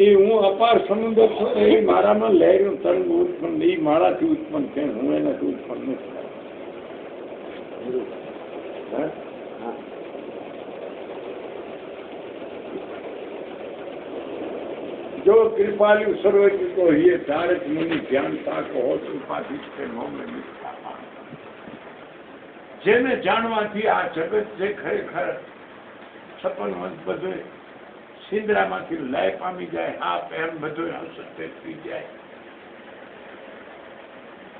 એ હું અપાર સમુદ્ર છું એ મારામાં લહેરું તરંગ ઉત્પન્ન એ મારાથી ઉત્પન્ન છે હું એનાથી ઉત્પન્ન નથી હે? જો કૃપાલુ તો હિય તારક મુનિ ધ્યાનતા કહો ઉપાધિ છે મૌન નિષ્ઠા જેને જાણવાથી આ જગત છે ખરેખર વંશ બધું સિંદરામાંથી લય પામી જાય આપ એમ બધું અસત્ય થઈ જાય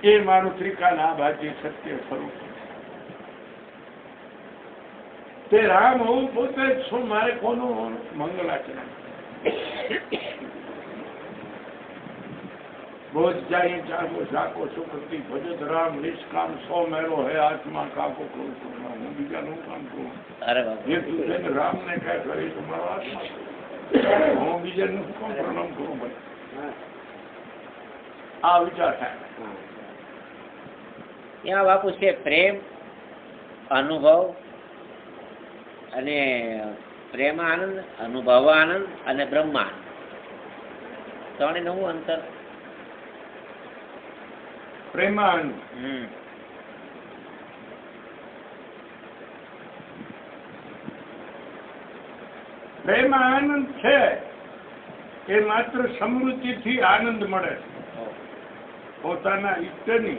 એ મારું ત્રિકાલ આ બાજુ સત્ય સ્વરૂપ તે રામ હું પોતે જ છું મારે કોનું મંગલાચરણ બોધ જાય ચારમો શાકો સુકૃતિ ભજત રામ નિષ્કામ સો મેરો હે આત્મા કાકો કરું છું હું બીજાનું કામ કરું અરે બાપુ જે તું છે ને રામને કાંઈ કરી તો મારો આત્મા હું બીજાનું શું પ્રણામ કરું ભાઈ? આ વિચાર થાય. ત્યાં બાપુ છે પ્રેમ અનુભવ અને પ્રેમ આનંદ અનુભવ આનંદ અને બ્રહ્માનંદ. ત્રણે નવું અંતર. પ્રેમાનંદ. હમ. પ્રેમ આનંદ છે, એ માત્ર સમૃદ્ધિથી આનંદ મળે છે. પોતાના ઈષ્ટની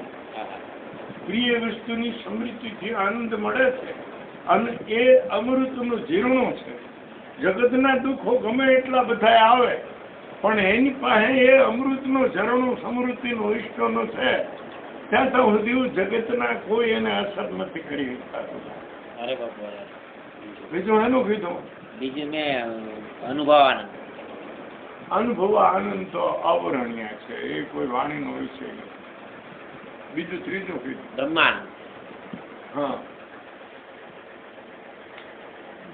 પ્રિય વસ્તુની સમૃદ્ધિથી આનંદ મળે છે અને એ અમૃતનું જીર્ણો છે. જગતના દુઃખો ગમે એટલા બધા આવે, પણ એની પાસે એ અમૃતનો ઝરણો, સમૃદ્ધિનો ઈષ્ટનો છે. ત્યાં તો સુધી જગતના કોઈ એને અસર નથી કરી શકતા. અરે બાપુ. બીજું એનું કીધું. બીજું મેં અનુભવ આનંદ અનુભવ આનંદ તો અવર્ણ્ય છે એ કોઈ વાણીનો વિષય નથી. બીજું ત્રીજું કીધું. બ્રહ્માનંદ. હા.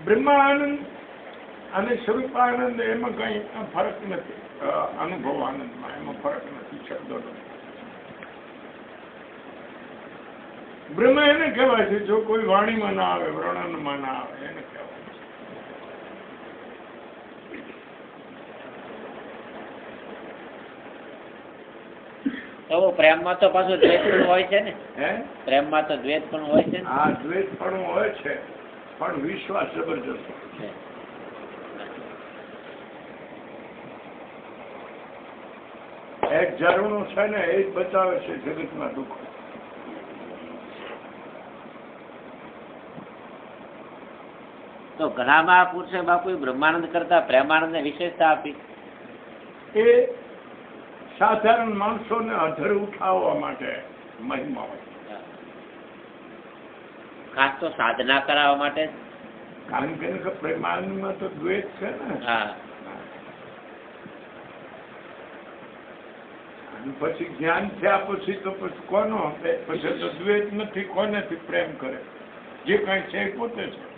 બ્રહ્માનંદ અને સ્વરૂપાનંદ એમાં કઈ ફરક નથી. અનુભવ આનંદમાં એમાં ફરક નથી શબ્દોનો. બ્રહ્મ એને કહેવાય છે જો કોઈ વાણીમાં ના આવે વર્ણનમાં ના આવે એને કહેવાય છે. તો પ્રેમમાં તો પાછું દ્વેષ પણ હોય છે ને? હે? પ્રેમમાં તો દ્વેષ પણ હોય છે આ દ્વેષ પણ હોય છે પણ વિશ્વાસ જબરજસ્ત છે. એક જરૂર છે ને એ જ બચાવે છે જગતમાં દુઃખો. તો ઘણા મહાપુરુષે બાપુ બ્રહ્માનંદ કરતા પ્રેમાનંદને વિશેષતા આપી. એ સાધારણ માણસોને અધર ઉઠાવવા માટે મહિમા હોય. ખાસ તો સાધના કરાવવા માટે. કારણ કે પ્રેમાનંદમાં તો દ્વેષ છે ને. હા. પછી જ્ઞાન થયા પછી તો પછી કોનો પછી તો દ્વેષ નથી કોનેથી પ્રેમ કરે? જે કઈ છે એ પોતે છે.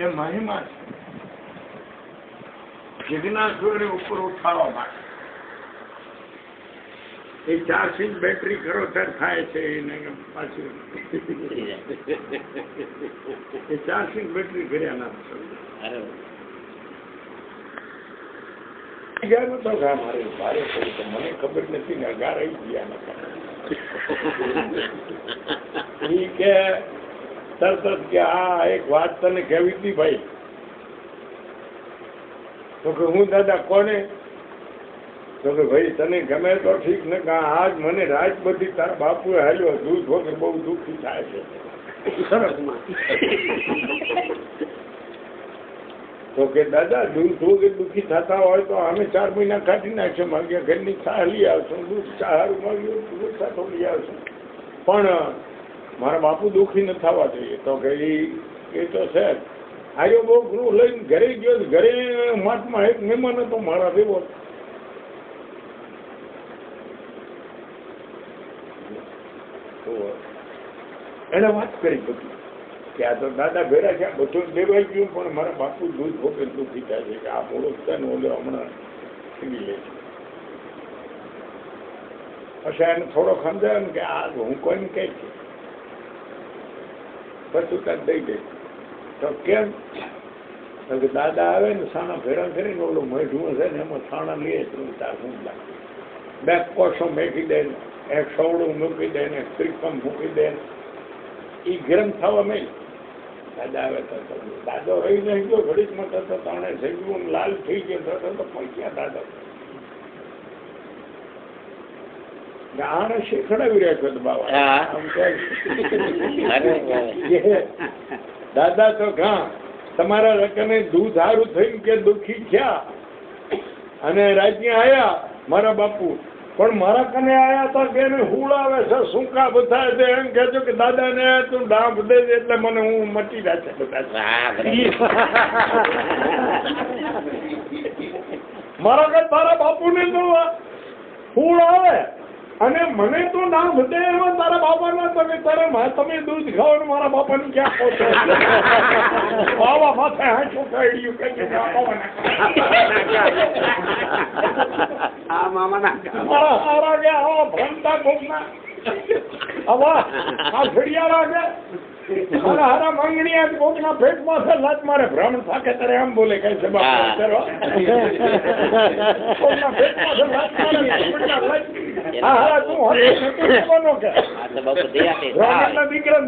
એ મહિમા છે. જિજ્ઞાસુને ઉપર ઉઠાવવા માટે. એ ચાર્જિંગ બેટરી કરો ત્યારે થાય છે એને પાછું. એ ચાર્જિંગ બેટરી કર્યા ના મને ખબર નથી ને ઘા આવી ગયા કે તરત જ કે આ એક વાત તને કહેવી હતી ભાઈ? તો કે હું દાદા કોને? તો કે ભાઈ તને ગમે તો ઠીક ને કે આજ મને રાત બધી તારા બાપુએ હાલ્યો દૂધ વગર બહુ દુઃખી થાય છે. તો કે દાદા દૂધ વગર દુઃખી થતા હોય તો અમે ચાર મહિના કાઢી નાખશે માગ્યા ઘરની ચા લઈ આવશું દૂધ ચા સારું માગ્યું દૂધ સાથો લઈ આવશું. પણ મારા બાપુ દુઃખી ન થવા જોઈએ. તો કે એ તો છે આયો બહુ ગૃહ લઈને ઘરે ગયો ઘરે માટમાં એક મહેમાન હતો મારા તો એને વાત કરી બધી. કે આ તો દાદા ભેરા છે બધું દેવાઈ ગયું, પણ મારા બાપુ દૂધ ભોગે દુઃખી થાય છે. કે આ છે ને ઓલો હમણાં છીની લે છે. પછી એને થોડો સમજાય ને કે આ હું કોઈને કહે છે? પછી કાંઈ દઈ દે તો કેમ? કે દાદા આવે ને સાણા ભેરા કરીને ઓલું મઢું હશે ને, એમાં સાણા લઈએ તાર લાગે બે કોષો મેકી દે ને, એક સવડું મૂકી દે ને ત્રિકમ મૂકી દે ને. એ ગરમ થવા મેં દાદા આવે તો દાદો રહી નહીં ગયો ઘડીકમાં થતો તાણે થઈ લાલ થઈ ગયો તો તો તો પૈસા દાદા. ને આને શીખડાવી રાખ્યો તો બાબા દાદા તો ઘા તમારા રકમે દૂધ સારું થઈને કે દુખી થયા? અને રાજ્ય આયા મારા બાપુ. પણ મારા કને આયા તો કે એને હુળ આવે છે સૂકા બધા છે. એમ કહેજો કે દાદા ને તું ડાંપ દે એટલે મને હું મટી રાખે બધા. મારા કે તારા બાપુને તો હુળ આવે અને મને તો ના હૃદયમાં તારા બાપાના તમે તારે મા- તમે દૂધ ખાવ મારા બાપાને ક્યાં પહોંચો બાબા માથે હાંચું કે છે કે મારા સારા આવા ભ્રમતા ભૂખના આવા આ ઘડિયાળા કે મારા હારા કોકના પેટમાં છે લાત મારે ભ્રમ થાકે તારે આમ બોલે કઈ છે છે હારા તું દીકરા